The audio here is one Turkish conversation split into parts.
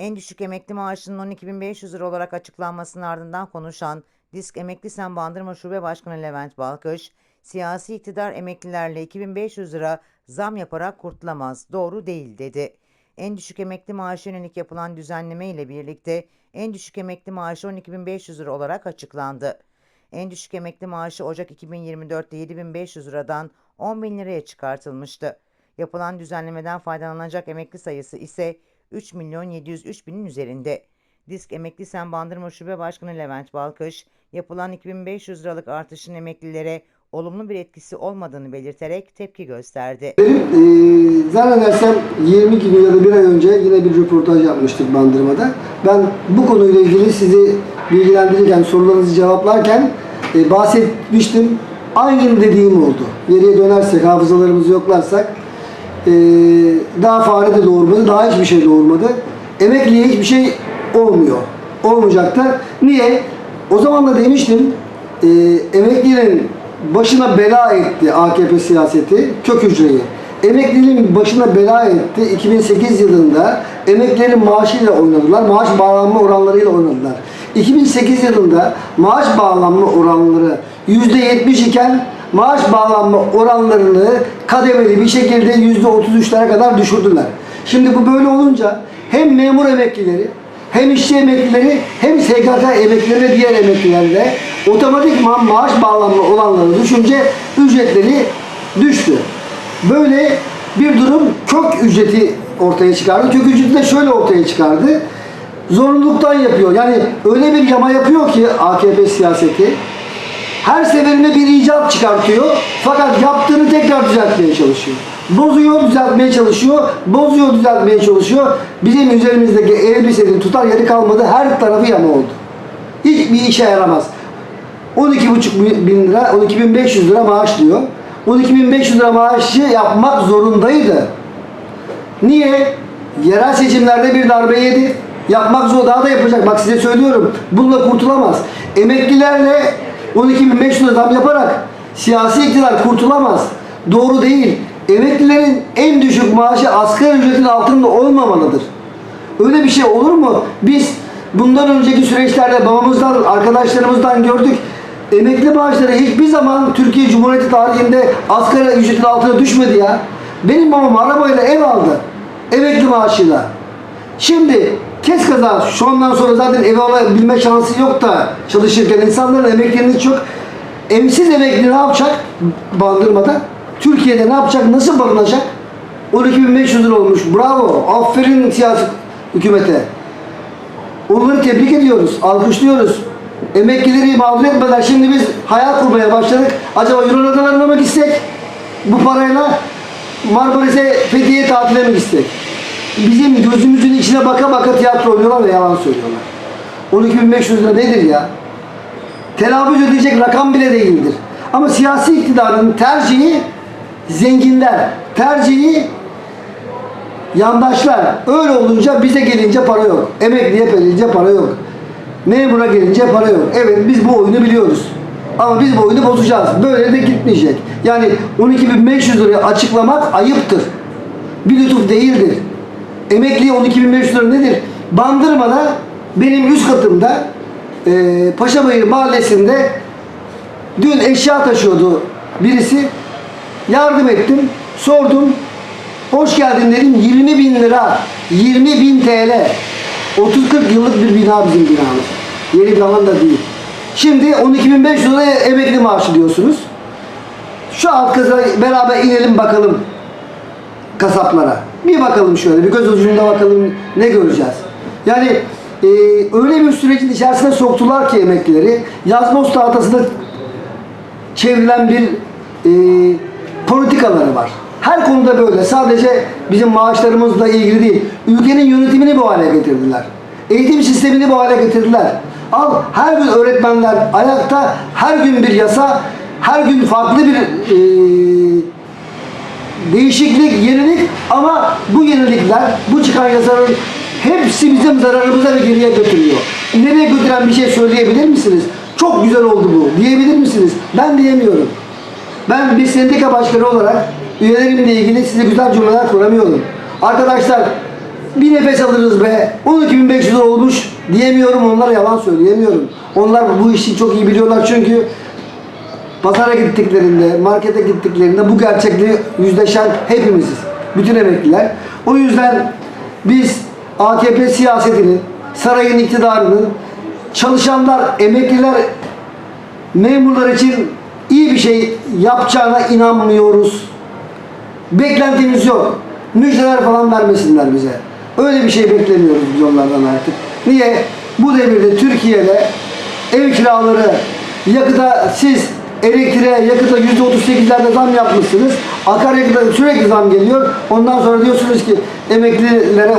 En düşük emekli maaşının 12.500 lira olarak açıklanmasının ardından konuşan Disk Emekli Sen Bandırma Şube Başkanı Levent Balkış, siyasi iktidar emeklilerle 2500 lira zam yaparak kurtulamaz, doğru değil dedi. En düşük emekli maaşı yönelik yapılan düzenleme ile birlikte en düşük emekli maaşı 12.500 lira olarak açıklandı. En düşük emekli maaşı Ocak 2024'te 7500 liradan 10.000 liraya çıkartılmıştı. Yapılan düzenlemeden faydalanacak emekli sayısı ise 3 milyon 703 binin üzerinde. Disk Emekli Sen Bandırma Şube Başkanı Levent Balkış, yapılan 2500 liralık artışın emeklilere olumlu bir etkisi olmadığını belirterek tepki gösterdi. Benim e, zannedersem 20 gün ya da bir ay önce yine bir röportaj yapmıştık Bandırma'da. Ben bu konuyla ilgili sizi bilgilendirirken, sorularınızı cevaplarken e, bahsetmiştim. Aynı dediğim oldu. Geriye dönersek, hafızalarımızı yoklarsak e, daha fare de doğurmadı, daha hiçbir şey doğurmadı. Emekliye hiçbir şey olmuyor. Olmayacak da. Niye? O zaman da demiştim, e, emeklinin başına bela etti AKP siyaseti, kök hücreyi. Emeklinin başına bela etti. 2008 yılında emeklilerin maaşıyla oynadılar. Maaş bağlanma oranlarıyla oynadılar. 2008 yılında maaş bağlanma oranları %70 iken maaş bağlanma oranlarını kademeli bir şekilde %33'lere kadar düşürdüler. Şimdi bu böyle olunca hem memur emeklileri hem işçi emeklileri hem SGK emeklileri ve diğer emeklilerle otomatikman maaş bağlanma olanları düşünce ücretleri düştü. Böyle bir durum kök ücreti ortaya çıkardı. Kök ücreti de şöyle ortaya çıkardı. Zorunluluktan yapıyor. Yani öyle bir yama yapıyor ki AKP siyaseti her seferinde bir icat çıkartıyor. Fakat yaptığını tekrar düzeltmeye çalışıyor. Bozuyor, düzeltmeye çalışıyor. Bozuyor, düzeltmeye çalışıyor. Bizim üzerimizdeki elbisenin tutar yeri kalmadı. Her tarafı yama oldu. Hiçbir işe yaramaz. 12,5 bin lira, 12.500 lira maaş diyor. 12.500 lira maaşı yapmak zorundaydı. Niye? Yerel seçimlerde bir darbe yedi. Yapmak zor daha da yapacak. Bak size söylüyorum. Bununla kurtulamaz. Emeklilerle 12.500 lira zam yaparak siyasi iktidar kurtulamaz. Doğru değil. Emeklilerin en düşük maaşı asgari ücretin altında olmamalıdır. Öyle bir şey olur mu? Biz bundan önceki süreçlerde babamızdan, arkadaşlarımızdan gördük. Emekli maaşları hiçbir zaman Türkiye Cumhuriyeti tarihinde asgari ücretin altına düşmedi ya. Benim babam arabayla ev aldı. Emekli maaşıyla. Şimdi kes kaza şu andan sonra zaten ev alabilme şansı yok da çalışırken insanların emeklerinin çok emsiz emekli ne yapacak bandırmada? Türkiye'de ne yapacak? Nasıl barınacak? 12.500 lira olmuş. Bravo. Aferin siyasi hükümete. Onları tebrik ediyoruz. Alkışlıyoruz. Emeklileri mağdur etmeden şimdi biz hayal kurmaya başladık. Acaba Yunan adalarına mı gitsek? Bu parayla Marmaris'e Fethiye tatile mi gitsek? Bizim gözümüzün içine baka baka tiyatro oynuyorlar ve yalan söylüyorlar. 12.500 lira nedir ya? Telaffuz ödeyecek rakam bile değildir. Ama siyasi iktidarın tercihi zenginler, tercihi yandaşlar. Öyle olunca bize gelince para yok. Emekliye gelince para yok. Memura gelince para yok. Evet biz bu oyunu biliyoruz. Ama biz bu oyunu bozacağız. Böyle de gitmeyecek. Yani 12.500 lirayı açıklamak ayıptır. Bir lütuf değildir. Emekliye 12.500 lira nedir? Bandırma'da benim üst katımda e, Paşabayır mahallesinde dün eşya taşıyordu birisi. Yardım ettim. Sordum. Hoş geldin dedim. 20 bin lira. 20 bin TL. 30-40 yıllık bir bina bizim binamız. Yeni bir alan da değil. Şimdi 12.500 lira emekli maaşı diyorsunuz. Şu alt kıza beraber inelim bakalım kasaplara. Bir bakalım şöyle, bir göz ucunda bakalım ne göreceğiz. Yani e, öyle bir sürecin içerisine soktular ki emeklileri. Yazboz tahtasında çevrilen bir e, politikaları var. Her konuda böyle. Sadece bizim maaşlarımızla ilgili değil. Ülkenin yönetimini bu hale getirdiler. Eğitim sistemini bu hale getirdiler. Al her gün öğretmenler ayakta, her gün bir yasa, her gün farklı bir e, değişiklik, yenilik ama bu yenilikler, bu çıkan yasaların hepsi bizim zararımıza ve geriye götürüyor. Nereye götüren bir şey söyleyebilir misiniz? Çok güzel oldu bu diyebilir misiniz? Ben diyemiyorum. Ben bir sendika başkanı olarak üyelerimle ilgili size güzel cümleler kuramıyorum. Arkadaşlar bir nefes alırız be 12.500 lira olmuş diyemiyorum onlara yalan söyleyemiyorum. Onlar bu işi çok iyi biliyorlar çünkü pazara gittiklerinde, markete gittiklerinde bu gerçekliği yüzleşen hepimiziz. Bütün emekliler. O yüzden biz AKP siyasetinin, sarayın iktidarının, çalışanlar, emekliler, memurlar için iyi bir şey yapacağına inanmıyoruz. Beklentimiz yok. Müjdeler falan vermesinler bize. Öyle bir şey beklemiyoruz biz onlardan artık. Niye? Bu devirde Türkiye'de ev kiraları, yakıta siz elektriğe, yakıta yüzde otuz sekizlerde zam yapmışsınız. Akaryakıta sürekli zam geliyor. Ondan sonra diyorsunuz ki emeklilere 12,5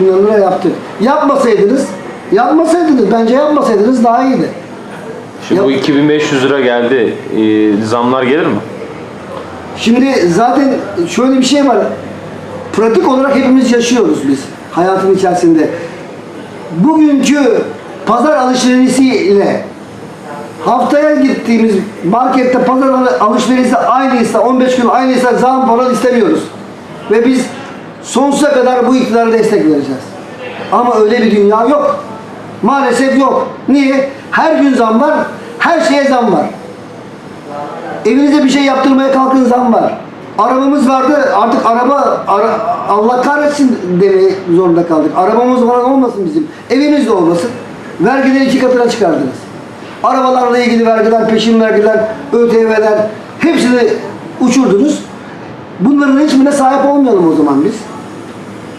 milyon lira yaptık. Yapmasaydınız, yapmasaydınız, bence yapmasaydınız daha iyiydi. Şimdi bu Yap- 2500 lira geldi. Ee, zamlar gelir mi? Şimdi zaten şöyle bir şey var. Pratik olarak hepimiz yaşıyoruz biz hayatın içerisinde. Bugünkü pazar alışverişiyle haftaya gittiğimiz markette pazar al- alışverişi aynıysa, 15 gün aynıysa zam falan istemiyoruz. Ve biz sonsuza kadar bu iktidara destek vereceğiz. Ama öyle bir dünya yok. Maalesef yok. Niye? Her gün zam var, her şeye zam var. Evinize bir şey yaptırmaya kalkın zam var. Arabamız vardı artık araba ara- Allah kahretsin demeye zorunda kaldık. Arabamız falan olmasın bizim. Evimiz de olmasın. Vergileri iki katına çıkardınız. Arabalarla ilgili vergiler, peşin vergiler, ÖTV'ler hepsini uçurdunuz. Bunların hiçbirine sahip olmayalım o zaman biz.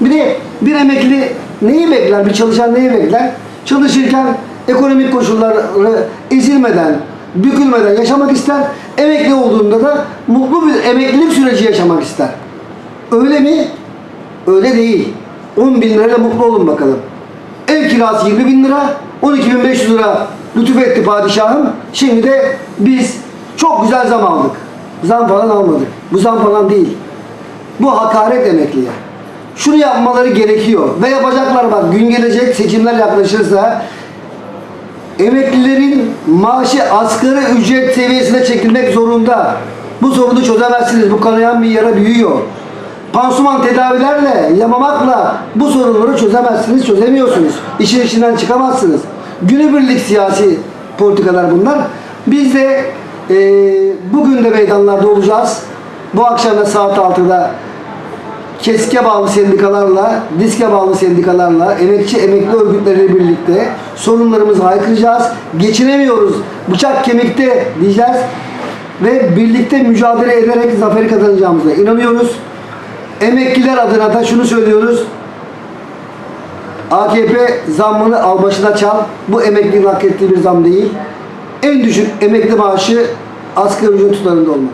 Bir de bir emekli neyi bekler, bir çalışan neyi bekler? Çalışırken ekonomik koşulları ezilmeden, bükülmeden yaşamak ister. Emekli olduğunda da mutlu bir emeklilik süreci yaşamak ister. Öyle mi? Öyle değil. 10 bin lirayla mutlu olun bakalım. Ev kirası 20 bin lira, 12.500 lira lütuf etti padişahım. Şimdi de biz çok güzel zam aldık. Zam falan almadık. Bu zam falan değil. Bu hakaret emekliye. Şunu yapmaları gerekiyor. Ve yapacaklar bak gün gelecek seçimler yaklaşırsa emeklilerin maaşı asgari ücret seviyesine çekilmek zorunda. Bu sorunu çözemezsiniz. Bu kanayan bir yara büyüyor. Pansuman tedavilerle, yamamakla bu sorunları çözemezsiniz, çözemiyorsunuz. İşin içinden çıkamazsınız. Günübirlik siyasi politikalar bunlar. Biz de eee, bugün de meydanlarda olacağız. Bu akşam da saat 6'da KESK'e bağlı sendikalarla, DİSK'e bağlı sendikalarla, emekçi emekli örgütleriyle birlikte sorunlarımızı haykıracağız. Geçinemiyoruz, bıçak kemikte diyeceğiz ve birlikte mücadele ederek zaferi kazanacağımıza inanıyoruz. Emekliler adına da şunu söylüyoruz. AKP zammını al başına çal. Bu emeklinin hak ettiği bir zam değil. En düşük emekli maaşı asgari ücret tutarında olmalı.